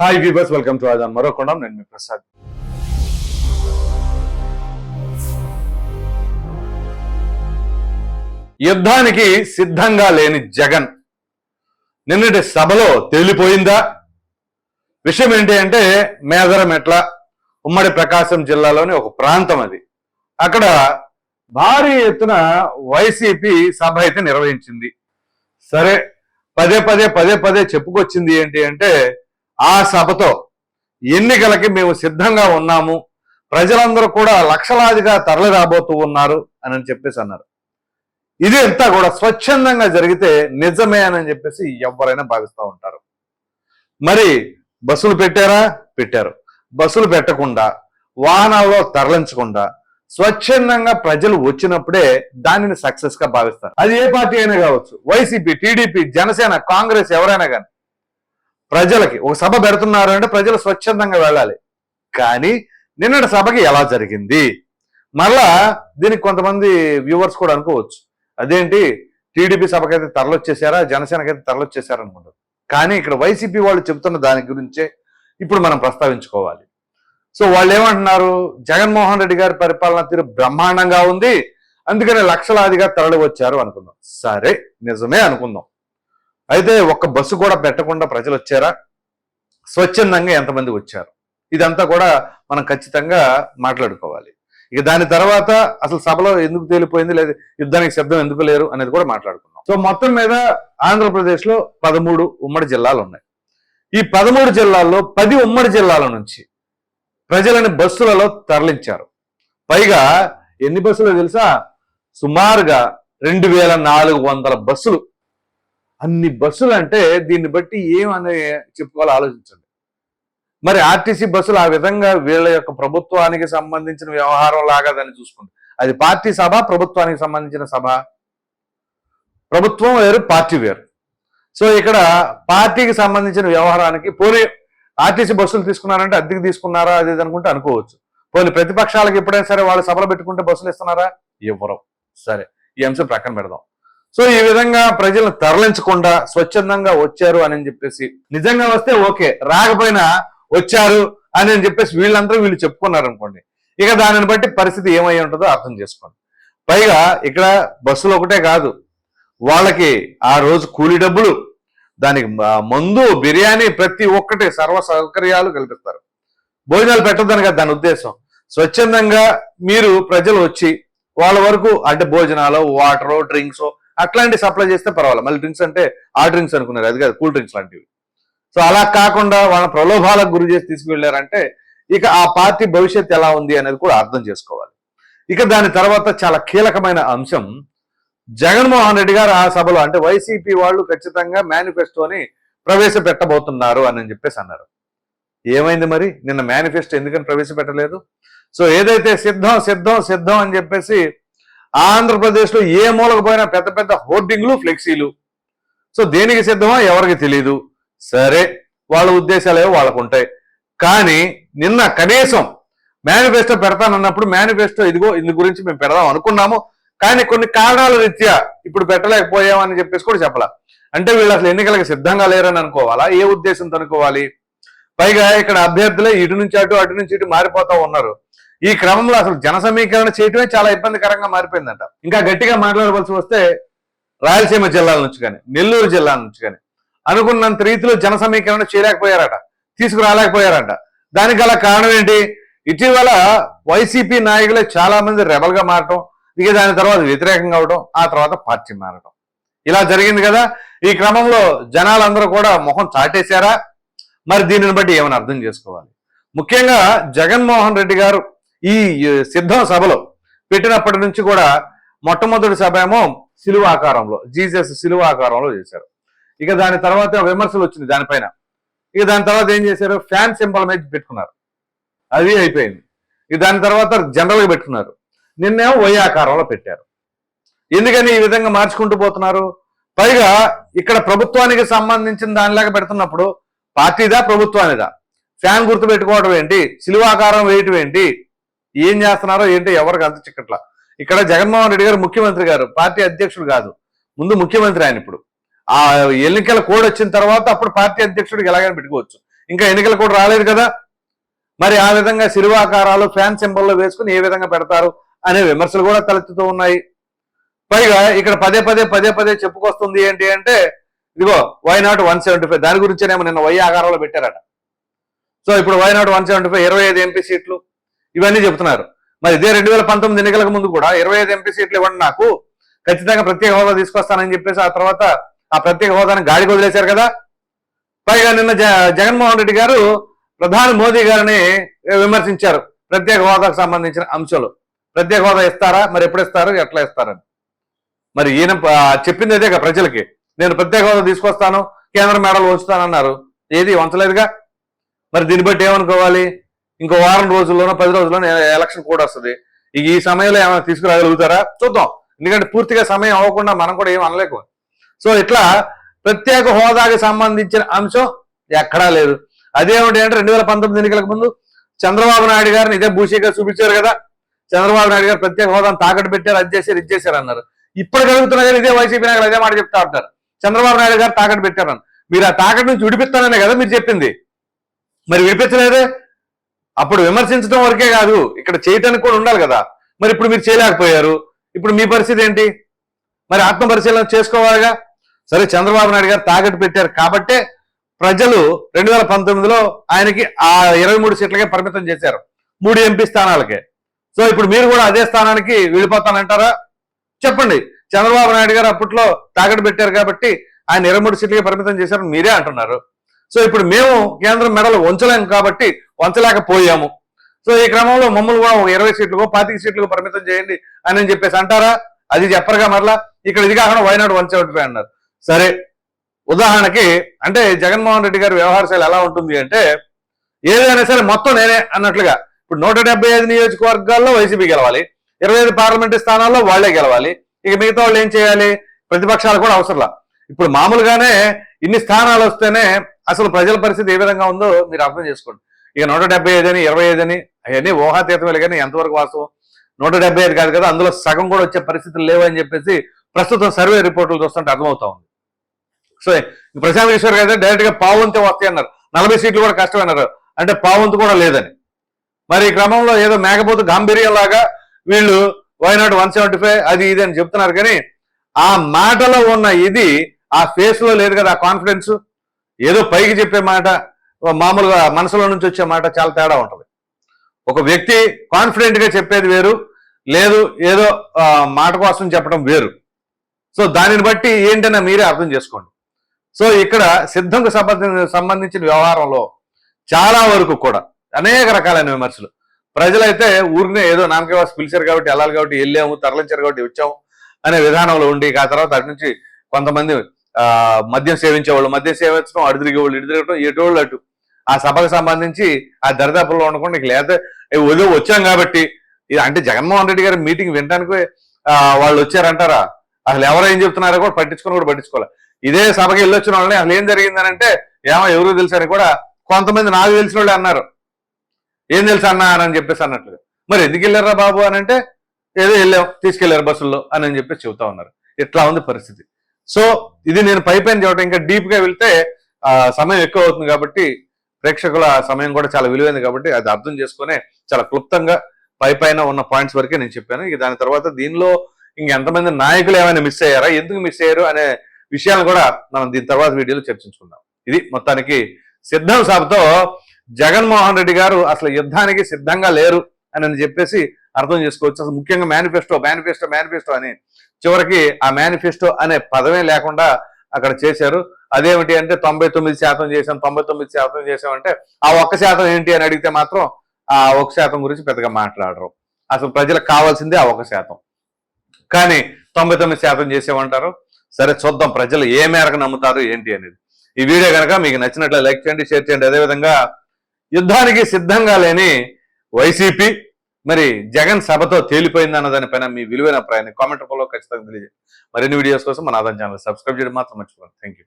Hi viewers welcome to ఆదాన్ మరో కొండం నేను మీ ప్రసాద్ యుద్ధానికి సిద్ధంగా లేని జగన్ నిన్నటి సభలో తేలిపోయిందా విషయం ఏంటి అంటే మేదరమెట్ల ఉమ్మడి ప్రకాశం జిల్లాలోని ఒక ప్రాంతం అది అక్కడ భారీ ఎత్తున వైసీపీ సభ అయితే నిర్వహించింది సరే పదే పదే పదే పదే చెప్పుకొచ్చింది ఏంటి అంటే ఆ సభతో ఎన్నికలకి మేము సిద్ధంగా ఉన్నాము. ప్రజలందరూ కూడా లక్షలాదిగా తరలి రాబోతూ ఉన్నారు అని చెప్పేసి అన్నారు. ఇది అంతా కూడా స్వచ్ఛందంగా జరిగితే నిజమే అని చెప్పేసి ఎవరైనా భావిస్తూ ఉంటారు. మరి బస్సులు పెట్టారా? పెట్టారు. బస్సులు పెట్టకుండా వాహనాల్లో తరలించకుండా స్వచ్ఛందంగా ప్రజలు వచ్చినప్పుడే దానిని సక్సెస్గా భావిస్తారు. అది ఏ పార్టీ అయినా కావచ్చు. వైసీపీ టీడీపీ జనసేన కాంగ్రెస్ ఎవరైనా కానీ ప్రజలకి ఒక సభ పెడుతున్నారు అంటే ప్రజలు స్వచ్ఛందంగా వెళ్ళాలి. కానీ నిన్నటి సభకి ఎలా జరిగింది? మళ్ళా దీనికి కొంతమంది వ్యూవర్స్ కూడా అనుకోవచ్చు. అదేంటి? టీడీపీ సభకైతే తరలొచ్చేసారా? జనసేనకైతే తరలొచ్చేసారా అనుకుంటారు కానీ ఇక్కడ వైసీపీ వాళ్ళు చెబుతున్న దాని గురించే ఇప్పుడు మనం ప్రస్తావించుకోవాలి. సో వాళ్ళు ఏమంటున్నారు జగన్మోహన్ రెడ్డి గారి పరిపాలన తీరు బ్రహ్మాండంగా ఉంది. అందుకని లక్షలాదిగా తరలి వచ్చారు అనుకుందాం. సరే నిజమే అనుకుందాం. అయితే ఒక్క బస్సు కూడా పెట్టకుండా ప్రజలు వచ్చారా? స్వచ్ఛందంగా ఎంతమంది వచ్చారు? ఇదంతా కూడా మనం ఖచ్చితంగా మాట్లాడుకోవాలి. ఇక దాని తర్వాత అసలు సభలో ఎందుకు తేలిపోయింది? లేదా యుద్ధానికి శబ్దం ఎందుకు లేరు అనేది కూడా మాట్లాడుకుందాం సో మొత్తం మీద ఆంధ్రప్రదేశ్లో పదమూడు ఉమ్మడి జిల్లాలు ఉన్నాయి. ఈ పదమూడు జిల్లాల్లో పది ఉమ్మడి జిల్లాల నుంచి ప్రజలని బస్సులలో తరలించారు. పైగా ఎన్ని బస్సులు తెలుసా? సుమారుగా రెండు వేల నాలుగు వందల బస్సులు అన్ని బస్సులు అంటే దీన్ని బట్టి ఏమని చెప్పుకోవాలో ఆలోచించండి. మరి ఆర్టీసీ బస్సులు ఆ విధంగా వీళ్ళ యొక్క ప్రభుత్వానికి సంబంధించిన వ్యవహారం లాగా దాన్ని చూసుకుంది అది పార్టీ సభ ప్రభుత్వానికి సంబంధించిన సభ? ప్రభుత్వం వేరు పార్టీ వేరు. సో ఇక్కడ పార్టీకి సంబంధించిన వ్యవహారానికి పోనీ ఆర్టీసీ బస్సులు తీసుకున్నారంటే అద్దెకి తీసుకున్నారా అది అనుకుంటే అనుకోవచ్చు. పోనీ ప్రతిపక్షాలకు ఎప్పుడైనా సరే వాళ్ళు సభలు పెట్టుకుంటే బస్సులు ఇస్తున్నారా? ఇవ్వరు. సరే ఈ అంశం ప్రక్కన పెడదాం. సో ఈ విధంగా ప్రజలను తరలించకుండా స్వచ్ఛందంగా వచ్చారు అని చెప్పేసి నిజంగా వస్తే ఓకే రాకపోయినా వచ్చారు అని చెప్పేసి వీళ్ళందరూ వీళ్ళు చెప్పుకున్నారు అనుకోండి ఇక దానిని బట్టి పరిస్థితి ఏమై ఉంటుందో అర్థం చేసుకోండి. పైగా ఇక్కడ బస్సులు ఒకటే కాదు వాళ్ళకి ఆ రోజు కూలీ డబ్బులు దానికి మందు బిర్యానీ ప్రతి ఒక్కటి సర్వ సౌకర్యాలు కల్పిస్తారు. భోజనాలు పెట్టొద్దని కదా దాని ఉద్దేశం. స్వచ్ఛందంగా మీరు ప్రజలు వచ్చి వాళ్ళ వరకు అంటే భోజనాలు వాటరో డ్రింక్స్ అట్లాంటి సప్లై చేస్తే పర్వాలేదు. మళ్ళీ డ్రింక్స్ అంటే ఆ డ్రింక్స్ అనుకున్నారు. అది కాదు కూల్ డ్రింక్స్ లాంటివి. సో అలా కాకుండా వాళ్ళ ప్రలోభాలకు గురి చేసి తీసుకువెళ్ళారంటే ఇక ఆ పార్టీ భవిష్యత్ ఎలా ఉంది అనేది కూడా అర్థం చేసుకోవాలి. ఇక దాని తర్వాత చాలా కీలకమైన అంశం. జగన్మోహన్ రెడ్డి గారు ఆ సభలో అంటే వైసీపీ వాళ్ళు ఖచ్చితంగా మేనిఫెస్టోని ప్రవేశపెట్టబోతున్నారు అని చెప్పేసి అన్నారు. ఏమైంది మరి? నిన్న మేనిఫెస్టో ఎందుకని ప్రవేశపెట్టలేదు? సో ఏదైతే సిద్ధం సిద్ధం సిద్ధం అని చెప్పేసి ఆంధ్రప్రదేశ్లో ఏ మూలకు పోయినా పెద్ద పెద్ద హోర్డింగ్లు ఫ్లెక్సీలు. సో దేనికి సిద్ధమో ఎవరికి తెలియదు సరే వాళ్ళ ఉద్దేశాలు వాళ్ళకు ఉంటాయి. కానీ నిన్న కనీసం మేనిఫెస్టో పెడతానన్నప్పుడు మేనిఫెస్టో ఇదిగో ఇందు గురించి మేము పెడదాం అనుకున్నాము. కానీ కొన్ని కారణాల రీత్యా ఇప్పుడు పెట్టలేకపోయామని చెప్పేసి కూడా చెప్పాల. అంటే వీళ్ళు అసలు ఎన్నికలకు సిద్ధంగా లేరని అనుకోవాలా? ఏ ఉద్దేశంతో అనుకోవాలి? పైగా ఇక్కడ అభ్యర్థులే ఇటు నుంచి అటు అటు నుంచి ఇటు మారిపోతా ఉన్నారు. ఈ క్రమంలో అసలు జన సమీకరణ చేయటమే చాలా ఇబ్బందికరంగా మారిపోయిందంట. ఇంకా గట్టిగా మాట్లాడవలసి వస్తే రాయలసీమ జిల్లాల నుంచి కానీ నెల్లూరు జిల్లా నుంచి కానీ అనుకున్నంత రీతిలో జన సమీకరణ చేయలేకపోయారట తీసుకురాలేకపోయారట. దానికి గల కారణం ఏంటి? ఇటీవల వైసీపీ నాయకులే చాలా మంది రెబల్గా మారటం ఇక దాని తర్వాత వ్యతిరేకంగా అవడం ఆ తర్వాత పార్టీ మారటం. ఇలా జరిగింది కదా? ఈ క్రమంలో జనాలందరూ కూడా ముఖం చాటేశారా? మరి దీనిని బట్టి ఏమైనా అర్థం చేసుకోవాలి? ముఖ్యంగా జగన్మోహన్ రెడ్డి గారు ఈ సిద్ధం సభలో పెట్టినప్పటి నుంచి కూడా మొట్టమొదటి సభ ఏమో సిలువ ఆకారంలో జీసస్ సిలువ ఆకారంలో చేశారు. ఇక దాని తర్వాత విమర్శలు వచ్చింది దానిపైన. ఇక దాని తర్వాత ఏం చేశారు? ఫ్యాన్ సింబల్ మీద పెట్టుకున్నారు. అది అయిపోయింది. ఇక దాని తర్వాత జనరల్గా పెట్టుకున్నారు. నిన్నేమో వై ఆకారంలో పెట్టారు. ఎందుకని ఈ విధంగా మార్చుకుంటూ పోతున్నారు? పైగా ఇక్కడ ప్రభుత్వానికి సంబంధించిన దానిలాగా పెడుతున్నప్పుడు పార్టీదా ప్రభుత్వానిదా? ఫ్యాన్ గుర్తు పెట్టుకోవడం ఏంటి? సిలువాకారం వేయటం ఏంటి? ఏం చేస్తున్నారో ఏంటో ఎవరికి అంత చిక్కట్లా. ఇక్కడ జగన్మోహన్ రెడ్డి గారు ముఖ్యమంత్రి గారు పార్టీ అధ్యక్షుడు కాదు. ముందు ముఖ్యమంత్రి ఆయన ఇప్పుడు. ఆ ఎన్నికల కోడ్ వచ్చిన తర్వాత అప్పుడు పార్టీ అధ్యక్షుడికి ఎలాగైనా పెట్టుకోవచ్చు. ఇంకా ఎన్నికలు కూడా రాలేదు కదా? మరి ఆ విధంగా శిరువాకారాలు ఫ్యాన్ సింబల్లో వేసుకుని ఏ విధంగా పెడతారు అనే విమర్శలు కూడా తలెత్తుతూ ఉన్నాయి. పైగా ఇక్కడ పదే పదే పదే పదే చెప్పుకొస్తుంది ఏంటి అంటే ఇదిగో why not one seventy five. దాని గురించేనేమో నిన్న వై ఆకారంలో పెట్టారట. సో ఇప్పుడు why not one seventy five ఇరవై ఐదు ఎంపీ సీట్లు. ఇవన్నీ చెప్తున్నారు మరి ఇదే రెండు వేల పంతొమ్మిది ఎన్నికలకు ముందు కూడా ఇరవై ఐదు ఎంపీ సీట్లు ఇవ్వండి నాకు. ఖచ్చితంగా ప్రత్యేక హోదా తీసుకొస్తానని చెప్పేసి ఆ తర్వాత ఆ ప్రత్యేక హోదాని గాడికి వదిలేశారు కదా. పైగా నిన్న జ- జగన్మోహన్ రెడ్డి గారు ప్రధాని మోదీ గారిని విమర్శించారు. ప్రత్యేక హోదాకు సంబంధించిన అంశాలు. ప్రత్యేక హోదా ఇస్తారా? మరి ఎప్పుడు ఇస్తారు? ఎట్లా ఇస్తారని. మరి ఈయన చెప్పింది అదే కదా ప్రజలకి. నేను ప్రత్యేక హోదా తీసుకొస్తాను కేంద్ర మేడలు ఉంచుతానన్నారు. ఏది వంచలేదుగా? మరి దీన్ని బట్టి ఏమనుకోవాలి? ఇంకో వారం రోజుల్లోనో పది రోజుల్లోనో ఎలక్షన్ కూడా వస్తుంది. ఇక ఈ సమయంలో ఏమైనా తీసుకురాగలుగుతారా? చూద్దాం. ఎందుకంటే పూర్తిగా సమయం అవ్వకుండా మనం కూడా ఏం అనలేకు సో ఇట్లా ప్రత్యేక హోదాకి సంబంధించిన అంశం ఎక్కడా లేదు. అదేమిటి అంటే రెండు వేల పంతొమ్మిది ఎన్నికలకు ముందు చంద్రబాబు నాయుడు గారిని ఇదే భూషిగా చూపించారు కదా. చంద్రబాబు నాయుడు గారు ప్రత్యేక హోదాను తాకట్టు పెట్టారు అది చేశారు ఇది చేశారు అన్నారు. ఇప్పుడు జరుగుతున్నా కానీ ఇదే వైసీపీ నాయకులు అదే మాట చెప్తా ఉంటారు. చంద్రబాబు నాయుడు గారు తాకట్టు పెట్టారని. మీరు ఆ తాకట్టు నుంచి విడిపిస్తాననే కదా మీరు చెప్పింది. మరి విడిపించలేదే? అప్పుడు విమర్శించడం వరకే కాదు ఇక్కడ చేయటానికి కూడా ఉండాలి కదా. మరి ఇప్పుడు మీరు చేయలేకపోయారు ఇప్పుడు మీ పరిస్థితి ఏంటి? మరి ఆత్మ పరిశీలన చేసుకోవాలిగా? సరే చంద్రబాబు నాయుడు గారు తాగట్టు పెట్టారు కాబట్టే ప్రజలు రెండు వేల పంతొమ్మిదిలో ఆయనకి ఆ ఇరవై మూడు సీట్లకే పరిమితం చేశారు మూడు ఎంపీ స్థానాలకే. సో ఇప్పుడు మీరు కూడా అదే స్థానానికి వెళ్ళిపోతానంటారా? చెప్పండి. చంద్రబాబు నాయుడు గారు అప్పట్లో తాగట్టు పెట్టారు కాబట్టి ఆయన ఇరవై మూడు సీట్లకే పరిమితం చేశారు మీరే అంటున్నారు. సో ఇప్పుడు మేము కేంద్రం మెడలు ఉంచలేము కాబట్టి వంచలేకపోయాము. సో ఈ క్రమంలో మమ్మల్ని కూడా ఒక ఇరవై సీట్లకు పాతిక సీట్లకు పరిమితం చేయండి అని చెప్పేసి అంటారా? అది చెప్పరుగా మరలా? ఇక్కడ ఇది కాకుండా వైనాడు వన్ సెవెంటీ ఫైవ్ అన్నారు. సరే ఉదాహరణకి అంటే జగన్మోహన్ రెడ్డి గారి వ్యవహార శైలి ఎలా ఉంటుంది అంటే ఏదైనా సరే మొత్తం నేనే అన్నట్లుగా ఇప్పుడు నూట డెబ్బై ఐదు నియోజకవర్గాల్లో వైసీపీ గెలవాలి ఇరవై ఐదు పార్లమెంటు స్థానాల్లో వాళ్ళే గెలవాలి ఇక మిగతా వాళ్ళు ఏం చేయాలి? ప్రతిపక్షాలు కూడా అవసరంలా. ఇప్పుడు మామూలుగానే ఇన్ని స్థానాలు వస్తేనే అసలు ప్రజల పరిస్థితి ఏ విధంగా ఉందో మీరు అర్థం చేసుకోండి. ఇక నూట డెబ్బై ఐదు అని ఇరవై ఐదు అని అవన్నీ ఊహాతీతమే కానీ ఎంతవరకు వాస్తవం? నూట డెబ్బై ఐదు కాదు కదా అందులో సగం కూడా వచ్చే పరిస్థితులు లేవు అని చెప్పేసి ప్రస్తుతం సర్వే రిపోర్టులు చూస్తుంటే అర్థమవుతా ఉంది. సో ప్రశాంత్ ఈశ్వర్ గారు డైరెక్ట్గా పావంతి వస్తాయి అన్నారు నలభై సీట్లు కూడా కష్టం అన్నారు అంటే పావంతు కూడా లేదని. మరి ఈ క్రమంలో ఏదో మేకపోతు గాంభీర్యం లాగా వీళ్ళు వైనాట్ వన్ సెవెంటీ ఫైవ్ అది ఇది అని చెప్తున్నారు కానీ ఆ మాటలో ఉన్న ఇది ఆ ఫేస్లో లేదు కదా ఆ కాన్ఫిడెన్స్ ఏదో పైకి చెప్పే మాట. మామూలుగా మనసులో నుంచి వచ్చే మాట చాలా తేడా ఉంటుంది. ఒక వ్యక్తి కాన్ఫిడెంట్గా చెప్పేది వేరు లేదు ఏదో మాట కోసం చెప్పడం వేరు. సో దానిని బట్టి ఏంటన్నా మీరే అర్థం చేసుకోండి. సో ఇక్కడ సిద్ధంకు సంబంధించిన సంబంధించిన వ్యవహారంలో చాలా వరకు కూడా అనేక రకాలైన విమర్శలు. ప్రజలైతే ఊరినే ఏదో నామకేవాసి పిలిచారు కాబట్టి వెళ్ళాలి కాబట్టి వెళ్ళాము తరలించారు కాబట్టి వచ్చాము అనే విధానంలో ఉండి ఆ తర్వాత అటు నుంచి కొంతమంది ఆ మద్యం సేవించేవాళ్ళు మద్యం సేవించడం అడు తిరిగేవాళ్ళు ఇటు ఎటోళ్ళు అటు ఆ సభకు సంబంధించి ఆ దరిదాపుల్లో ఉండకుండా ఇక లేదా ఏదో వచ్చాం కాబట్టి ఇది అంటే జగన్మోహన్ రెడ్డి గారి మీటింగ్ వినడానికి వాళ్ళు వచ్చారంటారా? అసలు ఎవరు ఏం చెప్తున్నారో కూడా పట్టించుకొని కూడా పట్టించుకోవాలి ఇదే సభకి వెళ్ళొచ్చిన వాళ్ళని అసలు ఏం జరిగిందని అంటే ఏమో ఎవరు తెలుసని అని కూడా కొంతమంది నాకు తెలిసిన వాళ్ళు అన్నారు. ఏం తెలుసు అన్నా అని చెప్పేసి అన్నట్లుగా. మరి ఎందుకు వెళ్ళారా బాబు అని అంటే ఏదో వెళ్ళాం తీసుకెళ్ళారు బస్సుల్లో అని అని చెప్పేసి చెబుతా ఉన్నారు. ఇట్లా ఉంది పరిస్థితి. సో ఇది నేను పైపైన చెప్పడం ఇంకా డీప్గా వెళ్తే సమయం ఎక్కువ అవుతుంది కాబట్టి ప్రేక్షకుల సమయం కూడా చాలా విలువైంది కాబట్టి అది అర్థం చేసుకునే చాలా క్లుప్తంగా పై పైన ఉన్న పాయింట్స్ వరకే నేను చెప్పాను. ఇక దాని తర్వాత దీనిలో ఇంకెంతమంది నాయకులు ఏమైనా మిస్ అయ్యారా? ఎందుకు మిస్ అయ్యారు? అనే విషయాలు కూడా మనం దీని తర్వాత వీడియోలో చర్చించుకుందాం. ఇది మొత్తానికి సిద్ధం సాబ్తో జగన్మోహన్ రెడ్డి గారు అసలు యుద్ధానికి సిద్ధంగా లేరు అని అని చెప్పేసి అర్థం చేసుకోవచ్చు. అసలు ముఖ్యంగా మేనిఫెస్టో మేనిఫెస్టో మేనిఫెస్టో అని చివరికి ఆ మేనిఫెస్టో అనే పదమే లేకుండా అక్కడ చేశారు. అదేమిటి అంటే తొంభై తొమ్మిది శాతం చేసాం తొంభై తొమ్మిది శాతం చేసాం అంటే ఆ ఒక్క శాతం ఏంటి అని అడిగితే మాత్రం ఆ ఒక శాతం గురించి పెద్దగా మాట్లాడరు. అసలు ప్రజలకు కావాల్సిందే ఆ ఒక శాతం. కానీ తొంభై తొమ్మిది శాతం చేసేమంటారు సరే చూద్దాం ప్రజలు ఏ మేరకు నమ్ముతారు ఏంటి అనేది. ఈ వీడియో కనుక మీకు నచ్చినట్లు లైక్ చేయండి షేర్ చేయండి. అదేవిధంగా యుద్ధానికి సిద్ధంగా లేని వైసీపీ మరి జగన్ సభతో తేలిపోయింది అన్న దానిపైన మీ విలువైన అభిప్రాయాన్ని కామెంట్ రూపంలో ఖచ్చితంగా తెలియజేయండి. మరిన్ని వీడియోస్ కోసం మన ఆదాయం ఛానల్ సబ్స్క్రైబ్ చేయడం మాత్రం మర్చిపోండి థ్యాంక్ యూ